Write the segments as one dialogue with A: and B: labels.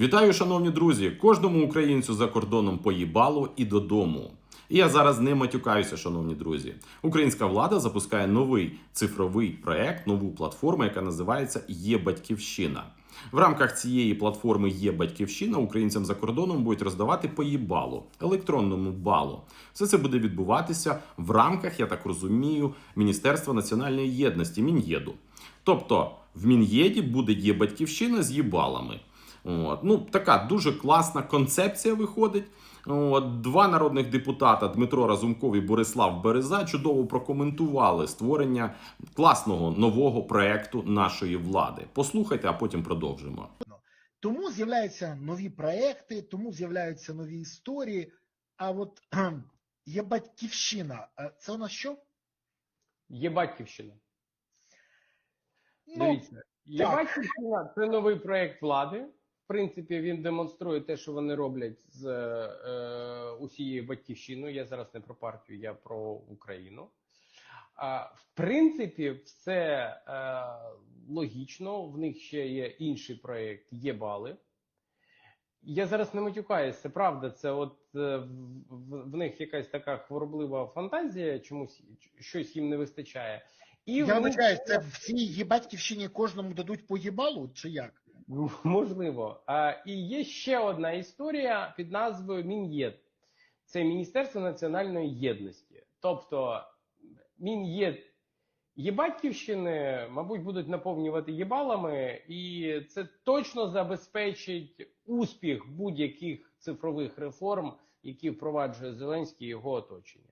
A: Вітаю, шановні друзі! Кожному українцю за кордоном поїбало і додому. І я зараз не матюкаюся, шановні друзі. Українська влада запускає новий цифровий проект, нову платформу, яка називається Є Батьківщина. В рамках цієї платформи Є Батьківщина українцям за кордоном будуть роздавати поїбалу, електронному балу. Все це буде відбуватися в рамках, я так розумію, Міністерства національної єдності Мін'єду. Тобто в Мін'єді буде є батьківщина з їбалами. От. Ну, така дуже класна концепція виходить. От. Два народних депутата Дмитро Разумков і Борислав Береза чудово прокоментували створення класного нового проекту нашої влади. Послухайте, а потім продовжимо.
B: Тому з'являються нові проекти, тому з'являються нові історії. А от є батьківщина. Це у нас що?
C: Є батьківщина.
B: Ну,
C: Дивіться, є
B: так.
C: батьківщина це новий проєкт влади. Принципі, він демонструє те, що вони роблять з е, усією батьківщиною. Я зараз не про партію, я про Україну. А, в принципі, все е, логічно. В них ще є інший проєкт є бали. Я зараз не матюкаюсь, це правда. Це от е, в, в, них якась така хвороблива фантазія, чомусь щось їм не вистачає. І
B: я вибачаюсь, це в цій батьківщині кожному дадуть по їбалу, чи як?
C: Можливо. І є ще одна історія під назвою Мін'єд. Це Міністерство національної єдності. Тобто Мін'єд є батьківщини, мабуть, будуть наповнювати єбалами, і це точно забезпечить успіх будь-яких цифрових реформ, які впроваджує Зеленський і його оточення.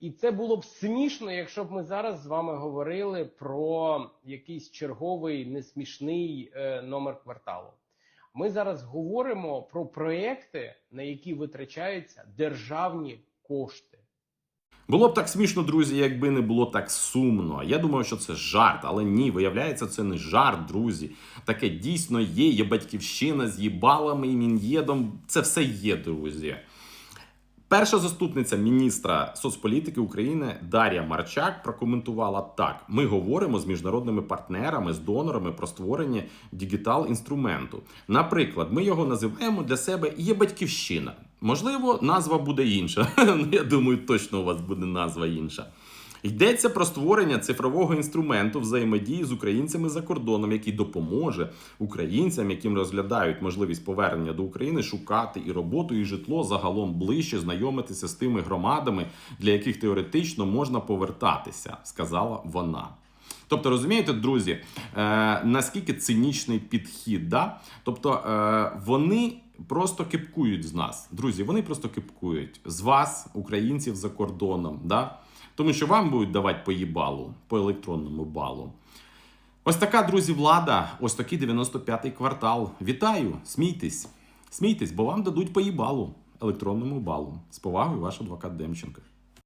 C: І це було б смішно, якщо б ми зараз з вами говорили про якийсь черговий несмішний е, номер кварталу. Ми зараз говоримо про проекти, на які витрачаються державні кошти.
A: Було б так смішно, друзі, якби не було так сумно. Я думаю, що це жарт, але ні, виявляється, це не жарт, друзі. Таке дійсно є. Є батьківщина з їбалами і мін'єдом. Це все є, друзі. Перша заступниця міністра соцполітики України Дар'я Марчак прокоментувала так: ми говоримо з міжнародними партнерами, з донорами про створення дігітал інструменту. Наприклад, ми його називаємо для себе є батьківщина. Можливо, назва буде інша. Ну, Я думаю, точно у вас буде назва інша. Йдеться про створення цифрового інструменту взаємодії з українцями за кордоном, який допоможе українцям, яким розглядають можливість повернення до України, шукати і роботу, і житло загалом ближче знайомитися з тими громадами, для яких теоретично можна повертатися, сказала вона. Тобто, розумієте, друзі, е, наскільки цинічний підхід, да? Тобто е, вони просто кипкують з нас. Друзі, вони просто кипкують з вас, українців за кордоном. Да? Тому що вам будуть давати по їбалу, по електронному балу. Ось така, друзі, влада, ось такий 95-й квартал. Вітаю! Смійтесь! Смійтесь, бо вам дадуть по їбалу, електронному балу. З повагою, ваш адвокат Демченко.